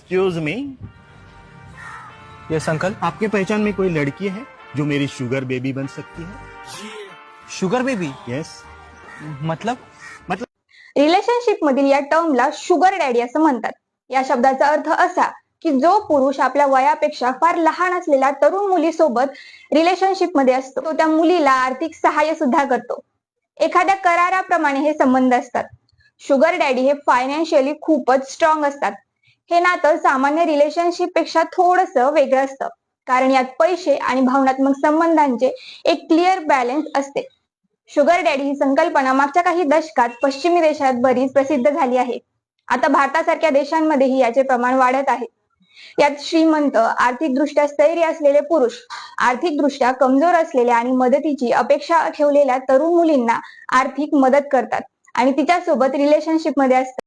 Excuse me yes uncle आपके पहचान में कोई लड़की है जो मेरी शुगर बेबी बन सकती है? शुगर बेबी यस मतलब? रिलेशनशिप मधील या टर्मला शुगर डॅडी असं म्हणतात. या शब्दाचा अर्थ असा की जो पुरुष आपल्या वयापेक्षा फार लहान असलेल्या तरुण मुलीसोबत रिलेशनशिपमध्ये असतो तो त्या मुलीला आर्थिक सहाय्य सुद्धा करतो. एखाद्या कराराप्रमाणे हे संबंध असतात. शुगर डॅडी हे फायनान्शियली खूपच स्ट्रॉंग असतात. हे नातं सामान्य रिलेशनशिपपेक्षा थोडस वेगळं असतं. कारण यात पैसे आणि भावनात्मक संबंधांचे एक क्लिअर बॅलन्स असते. शुगर डॅडी ही संकल्पना मागच्या काही दशकात पश्चिमी देशात बरीच प्रसिद्ध झाली आहे. आता भारतासारख्या देशांमध्येही याचे प्रमाण वाढत आहे. यात श्रीमंत आर्थिकदृष्ट्या स्थैर्य असलेले पुरुष आर्थिकदृष्ट्या कमजोर असलेल्या आणि मदतीची अपेक्षा ठेवलेल्या तरुण मुलींना आर्थिक मदत करतात. आणि तिच्यासोबत रिलेशनशिपमध्ये असतात.